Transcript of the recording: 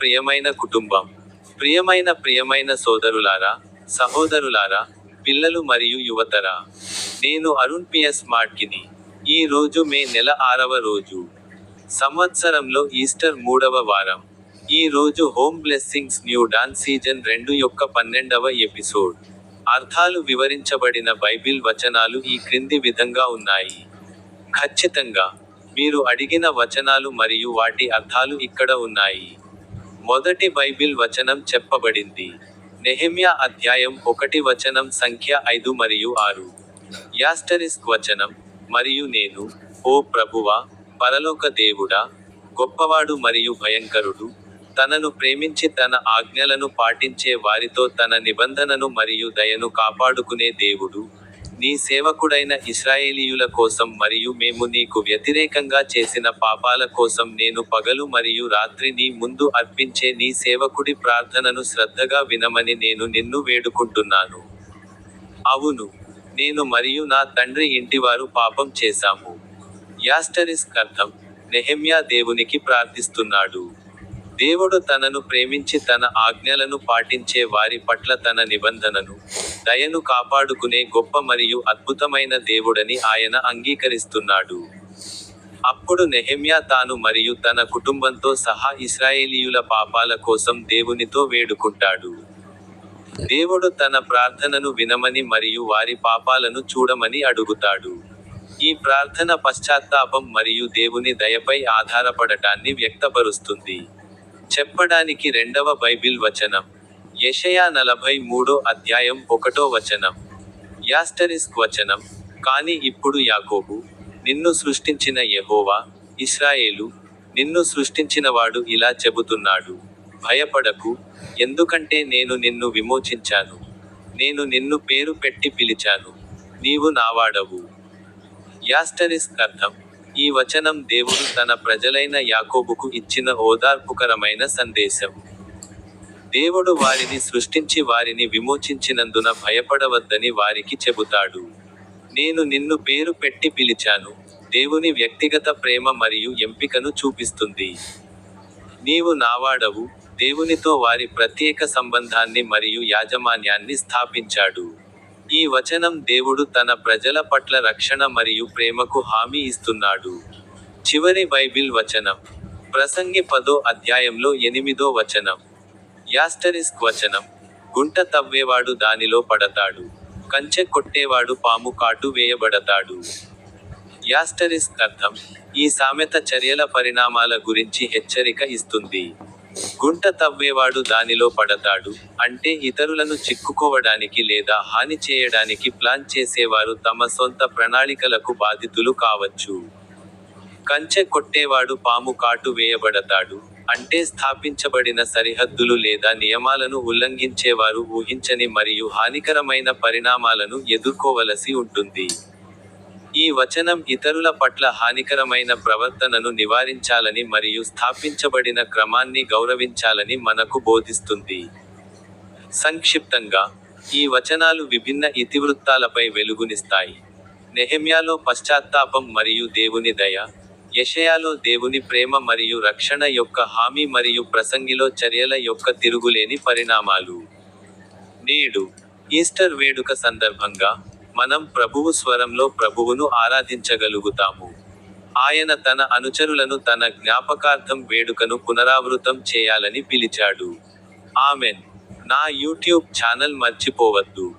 ప్రియమైన కుటుంబం ప్రియమైన ప్రియమైన సోదరులారా సహోదరులారా పిల్లలు మరియు యువతరా నేను అరుణ్ పిఎస్ మాడ్కిని ఈ రోజు మే నెల ఆరవ రోజు. సంవత్సరంలో ఈస్టర్ మూడవ వారం. ఈ రోజు home blessings new dance season రెండు యొక్క పన్నెండవ ఎపిసోడ్. అర్థాలు వివరించబడిన బైబిల్ వచనాలు ఈ క్రింది విధంగా ఉన్నాయి. ఖచ్చితంగా మీరు అడిగిన వచనాలు మరియు వాటి అర్థాలు ఇక్కడ ఉన్నాయి. మొదటి బైబిల్ వచనం చెప్పబడింది. నెహెమ్యా అధ్యాయం ఒకటి వచనం సంఖ్య ఐదు మరియు ఆరు. యాస్టరిస్క్ వచనం మరియు నేను ఓ ప్రభువా పరలోక దేవుడా గొప్పవాడు మరియు భయంకరుడు తనను ప్రేమించి తన ఆజ్ఞలను పాటించే వారితో తన నిబంధనను మరియు దయను కాపాడుకునే దేవుడు నీ సేవకుడైన ఇస్రాయేలీయుల కోసం మరియు మేము నీకు వ్యతిరేకంగా చేసిన పాపాల కోసం నేను పగలు మరియు రాత్రి నీ ముందు అర్పించే నీ సేవకుడి ప్రార్థనను శ్రద్ధగా వినమని నేను నిన్ను వేడుకుంటున్నాను. అవును నేను మరియు నా తండ్రి ఇంటివారు పాపం చేశాము. యాస్టరిస్క్ అర్థం నెహెమ్యా దేవునికి ప్రార్థిస్తున్నాడు. దేవుడు తనను ప్రేమించి తన ఆజ్ఞలను పాటించే వారి పట్ల తన నిబంధనను దయను కాపాడుకునే గొప్ప మరియు అద్భుతమైన దేవుడని ఆయన అంగీకరిస్తున్నాడు. అప్పుడు నెహెమ్యా తాను మరియు తన కుటుంబంతో సహా ఇస్రాయేలీయుల పాపాల కోసం దేవునితో వేడుకుంటాడు. దేవుడు తన ప్రార్థనను వినమని మరియు వారి పాపాలను చూడమని అడుగుతాడు. ఈ ప్రార్థన పశ్చాత్తాపం మరియు దేవుని దయపై ఆధారపడటాన్ని వ్యక్తపరుస్తుంది. చెప్పడానికి రెండవ బైబిల్ వచనం. యషయా నలభై మూడో అధ్యాయం ఒకటో వచనం. యాస్టరిస్క్ వచనం కాని ఇప్పుడు యాకోబు నిన్ను సృష్టించిన యహోవా ఇస్రాయేలు నిన్ను సృష్టించినవాడు ఇలా చెబుతున్నాడు. భయపడకు ఎందుకంటే నేను నిన్ను విమోచించాను. నేను నిన్ను పేరు పెట్టి పిలిచాను. నీవు నావాడవు. యాస్టరిస్క్ అర్థం ఈ వచనం దేవుడు తన ప్రజలైన యాకోబుకు ఇచ్చిన ఓదార్పుకరమైన సందేశం. దేవుడు వారిని సృష్టించి వారిని విమోచించినందున భయపడవద్దని వారికి చెబుతాడు. నేను నిన్ను పేరు పెట్టి పిలిచాను. దేవుని వ్యక్తిగత ప్రేమ మరియు ఎంపికను చూపిస్తుంది. నీవు నావాడవు. దేవునితో వారి ప్రత్యేక సంబంధాన్ని మరియు యాజమాన్యాన్ని స్థాపించాడు. ఈ వచనం దేవుడు తన ప్రజల పట్ల రక్షణ మరియు ప్రేమకు హామీ ఇస్తున్నాడు. చివరి బైబిల్ వచనం. ప్రసంగి పదో అధ్యాయంలో ఎనిమిదో వచనం. యాస్టరిస్క్ వచనం. గుంట తవ్వేవాడు దానిలో పడతాడు. కంచె కొట్టేవాడు పాము కాటు వేయబడతాడు. యాస్టరిస్క్ అర్థం ఈ సామెత చర్యల పరిణామాల గురించి హెచ్చరిక ఇస్తుంది. గుంట తవ్వేవాడు దానిలో పడతాడు అంటే ఇతరులను చిక్కుకోవడానికి లేదా హాని చేయడానికి ప్లాన్ చేసేవారు తమ సొంత ప్రణాళికలకు బాధితులు కావచ్చు. కంచె కొట్టేవాడు పాము కాటు వేయబడతాడు అంటే స్థాపించబడిన సరిహద్దులు లేదా నియమాలను ఉల్లంఘించేవారు ఊహించని మరియు హానికరమైన పరిణామాలను ఎదుర్కోవలసి ఉంటుంది. ఈ వచనం ఇతరుల పట్ల హానికరమైన ప్రవర్తనను నివారించాలని మరియు స్థాపించబడిన క్రమాన్ని గౌరవించాలని మనకు బోధిస్తుంది. సంక్షిప్తంగా ఈ వచనాలు విభిన్న ఇతివృత్తాలపై వెలుగునిస్తాయి. నెహెమ్యాలో పశ్చాత్తాపం మరియు దేవుని దయ యషయాలో దేవుని ప్రేమ మరియు రక్షణ యొక్క హామీ మరియు ప్రసంగిలో చర్యల యొక్క తిరుగులేని పరిణామాలు. నేడు ఈస్టర్ వేడుక సందర్భంగా మనం ప్రభువు స్వరంలో ప్రభువును ఆరాధించగలుగుతాము. ఆయన తన అనుచరులను తన జ్ఞాపకార్థం వేడుకను పునరావృతం చేయాలని పిలిచాడు. ఆమెన్. నా యూట్యూబ్ ఛానల్ మర్చిపోవద్దు.